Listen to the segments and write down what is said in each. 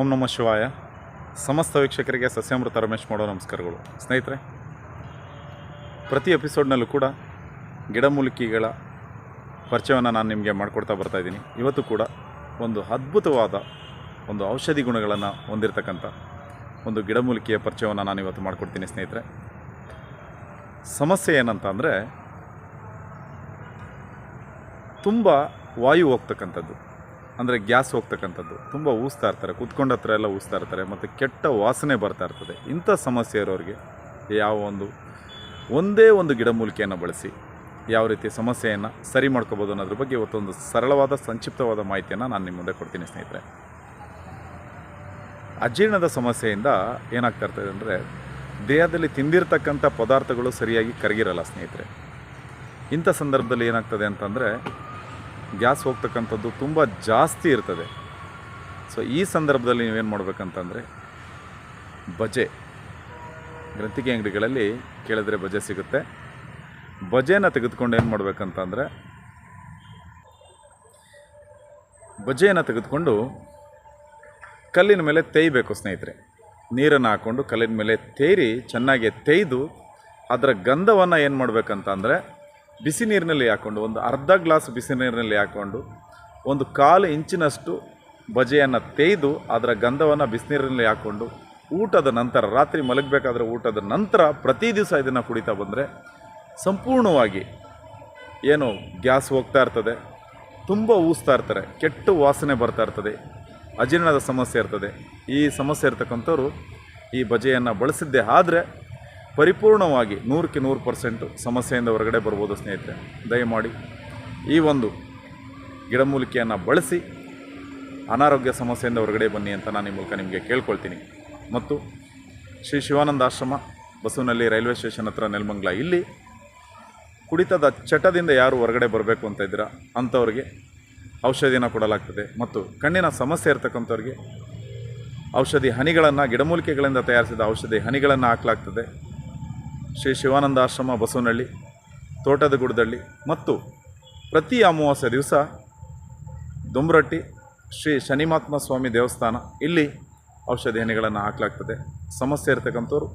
ಓಂ ನಮಃ ಶಿವಾಯ. ಸಮಸ್ತ ವೀಕ್ಷಕರಿಗೆ ಸಸ್ಯಾಮೃತ ರಮೇಶ್ ಮಾಡೋ ನಮಸ್ಕಾರಗಳು. ಸ್ನೇಹಿತರೆ, ಪ್ರತಿ ಎಪಿಸೋಡ್ನಲ್ಲೂ ಕೂಡ ಗಿಡಮೂಲಿಕೆಗಳ ಪರಿಚಯವನ್ನು ನಾನು ನಿಮಗೆ ಮಾಡಿಕೊಡ್ತಾ ಬರ್ತಾಯಿದ್ದೀನಿ ಇವತ್ತು ಕೂಡ ಒಂದು ಅದ್ಭುತವಾದ ಒಂದು ಔಷಧಿ ಗುಣಗಳನ್ನು ಹೊಂದಿರತಕ್ಕಂಥ ಒಂದು ಗಿಡಮೂಲಿಕೆಯ ಪರಿಚಯವನ್ನು ನಾನು ಇವತ್ತು ಮಾಡಿಕೊಡ್ತೀನಿ ಸ್ನೇಹಿತರೆ. ಸಮಸ್ಯೆ ಏನಂತ ಅಂದರೆ ತುಂಬ ವಾಯು ಹೋಗ್ತಕ್ಕಂಥದ್ದು. ಅಂದರೆ ಗ್ಯಾಸ್ ಹೋಗ್ತಕ್ಕಂಥದ್ದು. ತುಂಬ ಊಸ್ತಾ ಇರ್ತಾರೆ. ಕುತ್ಕೊಂಡ ಹತ್ರ ಎಲ್ಲ ಊಸ್ತಾ ಇರ್ತಾರೆ. ಮತ್ತು ಕೆಟ್ಟ ವಾಸನೆ ಬರ್ತಾ ಇರ್ತದೆ. ಇಂಥ ಸಮಸ್ಯೆ ಇರೋರಿಗೆ ಯಾವ ಒಂದು, ಒಂದೇ ಒಂದು ಗಿಡಮೂಲಿಕೆಯನ್ನು ಬಳಸಿ ಯಾವ ರೀತಿ ಸಮಸ್ಯೆಯನ್ನು ಸರಿ ಮಾಡ್ಕೋಬೋದು ಅನ್ನೋದ್ರ ಬಗ್ಗೆ ಇವತ್ತೊಂದು ಸರಳವಾದ, ಸಂಕ್ಷಿಪ್ತವಾದ ಮಾಹಿತಿಯನ್ನು ನಾನು ನಿಮ್ಮ ಮುಂದೆ ಕೊಡ್ತೀನಿ ಸ್ನೇಹಿತರೆ. ಅಜೀರ್ಣದ ಸಮಸ್ಯೆಯಿಂದ ಏನಾಗ್ತಾ ಇರ್ತದೆ ಅಂದರೆ ದೇಹದಲ್ಲಿ ತಿಂದಿರತಕ್ಕಂಥ ಪದಾರ್ಥಗಳು ಸರಿಯಾಗಿ ಕರಗಿರಲ್ಲ ಸ್ನೇಹಿತರೆ. ಇಂಥ ಸಂದರ್ಭದಲ್ಲಿ ಏನಾಗ್ತದೆ ಅಂತಂದರೆ ಗ್ಯಾಸ್ ಹೋಗ್ತಕ್ಕಂಥದ್ದು ತುಂಬ ಜಾಸ್ತಿ ಇರ್ತದೆ. ಸೊ ಈ ಸಂದರ್ಭದಲ್ಲಿ ನೀವೇನು ಮಾಡಬೇಕಂತಂದರೆ, ಬಜೆ. ಗ್ರಂಥಿಕೆ ಅಂಗಡಿಗಳಲ್ಲಿ ಕೇಳಿದ್ರೆ ಬಜೆ ಸಿಗುತ್ತೆ. ಬಜೆನ ತೆಗೆದುಕೊಂಡು ಏನು ಮಾಡಬೇಕಂತಂದರೆ ಬಜೆಯನ್ನು ತೆಗೆದುಕೊಂಡು ಕಲ್ಲಿನ ಮೇಲೆ ತೇಯ್ಬೇಕು ಸ್ನೇಹಿತರೆ. ನೀರನ್ನು ಹಾಕ್ಕೊಂಡು ಕಲ್ಲಿನ ಮೇಲೆ ತೇರಿ ಚೆನ್ನಾಗಿ ತೇಯ್ದು, ಅದರ ಗಂಧವನ್ನು ಏನು ಮಾಡಬೇಕಂತ ಅಂದರೆ ಬಿಸಿ ನೀರಿನಲ್ಲಿ ಹಾಕ್ಕೊಂಡು ಒಂದು ಅರ್ಧ ಗ್ಲಾಸ್ ಬಿಸಿ ನೀರಿನಲ್ಲಿ ಹಾಕ್ಕೊಂಡು ಒಂದು ಕಾಲು ಇಂಚಿನಷ್ಟು ಬಜೆಯನ್ನು ತೇಯ್ದು ಅದರ ಗಂಧವನ್ನು ಬಿಸಿನೀರಿನಲ್ಲಿ ಹಾಕ್ಕೊಂಡು ಊಟದ ನಂತರ, ರಾತ್ರಿ ಮಲಗಬೇಕಾದ್ರೆ ಊಟದ ನಂತರ ಪ್ರತಿ ದಿವಸ ಇದನ್ನು ಕುಡಿತಾ ಬಂದರೆ ಸಂಪೂರ್ಣವಾಗಿ ಏನು ಗ್ಯಾಸ್ ಹೋಗ್ತಾ ಇರ್ತದೆ, ತುಂಬ ಊಸ್ತಾ ಇರ್ತಾರೆ, ಕೆಟ್ಟ ವಾಸನೆ ಬರ್ತಾ ಇರ್ತದೆ, ಅಜೀರ್ಣದ ಸಮಸ್ಯೆ ಇರ್ತದೆ. ಈ ಸಮಸ್ಯೆ ಇರ್ತಕ್ಕಂಥವ್ರು ಈ ಬಜೆಯನ್ನು ಬಳಸಿದ್ದೇ ಆದರೆ ಪರಿಪೂರ್ಣವಾಗಿ ನೂರಕ್ಕೆ ನೂರು ಪರ್ಸೆಂಟು ಸಮಸ್ಯೆಯಿಂದ ಹೊರಗಡೆ ಬರ್ಬೋದು ಸ್ನೇಹಿತರೆ. ದಯಮಾಡಿ ಈ ಒಂದು ಗಿಡಮೂಲಿಕೆಯನ್ನು ಬಳಸಿ ಅನಾರೋಗ್ಯ ಸಮಸ್ಯೆಯಿಂದ ಹೊರಗಡೆ ಬನ್ನಿ ಅಂತ ನಾನು ಈ ಮೂಲಕ ನಿಮಗೆ ಕೇಳ್ಕೊಳ್ತೀನಿ. ಮತ್ತು ಶ್ರೀ ಶಿವಾನಂದ ಆಶ್ರಮ ಬಸವನಲ್ಲಿ ರೈಲ್ವೆ ಸ್ಟೇಷನ್ ಹತ್ರ ನೆಲಮಂಗ್ಲ ಇಲ್ಲಿ ಕುಡಿತದ ಚಟದಿಂದ ಯಾರು ಹೊರಗಡೆ ಬರಬೇಕು ಅಂತ ಇದ್ದೀರಾ ಅಂಥವ್ರಿಗೆ ಔಷಧಿನ ಕೊಡಲಾಗ್ತದೆ. ಮತ್ತು ಕಣ್ಣಿನ ಸಮಸ್ಯೆ ಇರ್ತಕ್ಕಂಥವ್ರಿಗೆ ಔಷಧಿ ಹನಿಗಳನ್ನು ಗಿಡಮೂಲಿಕೆಗಳಿಂದ ತಯಾರಿಸಿದ ಔಷಧಿ ಹನಿಗಳನ್ನು ಹಾಕಲಾಗ್ತದೆ. ಶ್ರೀ ಶಿವಾನಂದ ಆಶ್ರಮ ಬಸವನಹಳ್ಳಿ, ತೋಟದ ಗುಡದಳ್ಳಿ ಮತ್ತು ಪ್ರತಿ ಅಮಾವಾಸ್ಯ ದಿವಸ ದುಮ್ರಟ್ಟಿ ಶ್ರೀ ಶನಿಮಾತ್ಮ ಸ್ವಾಮಿ ದೇವಸ್ಥಾನ ಇಲ್ಲಿ ಔಷಧಿ ಹನಿಗಳನ್ನು ಹಾಕಲಾಗ್ತದೆ. ಸಮಸ್ಯೆ ಇರ್ತಕ್ಕಂಥವ್ರು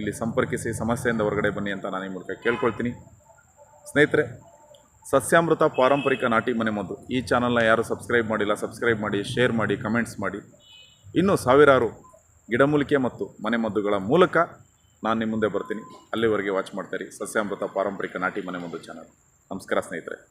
ಇಲ್ಲಿ ಸಂಪರ್ಕಿಸಿ, ಸಮಸ್ಯೆಯಿಂದ ಹೊರಗಡೆ ಬನ್ನಿ ಅಂತ ನಾನು ಈ ಮೂಲಕ ಕೇಳ್ಕೊಳ್ತೀನಿ. ಸ್ನೇಹಿತರೆ, ಸಸ್ಯಾಮೃತ ಪಾರಂಪರಿಕ ನಾಟಿ ಮನೆ ಮದ್ದು. ಈ ಚಾನಲ್ನ ಯಾರು ಸಬ್ಸ್ಕ್ರೈಬ್ ಮಾಡಿಲ್ಲ, ಸಬ್ಸ್ಕ್ರೈಬ್ ಮಾಡಿ, ಶೇರ್ ಮಾಡಿ, ಕಮೆಂಟ್ಸ್ ಮಾಡಿ. ಇನ್ನೂ ಸಾವಿರಾರು ಗಿಡಮೂಲಿಕೆ ಮತ್ತು ಮನೆಮದ್ದುಗಳ ಮೂಲಕ ನಾನು ನಿಮ್ಮ ಮುಂದೆ ಬರ್ತೀನಿ. ಅಲ್ಲಿವರೆಗೆ ವಾಚ್ ಮಾಡ್ತಾರೆ ಸಸ್ಯಾಮೃತ ಪಾರಂಪರಿಕ ನಾಟಿ ಮನೆ ಮುಂದೆ ಚಾನಲ್ ನಮಸ್ಕಾರ ಸ್ನೇಹಿತರೆ.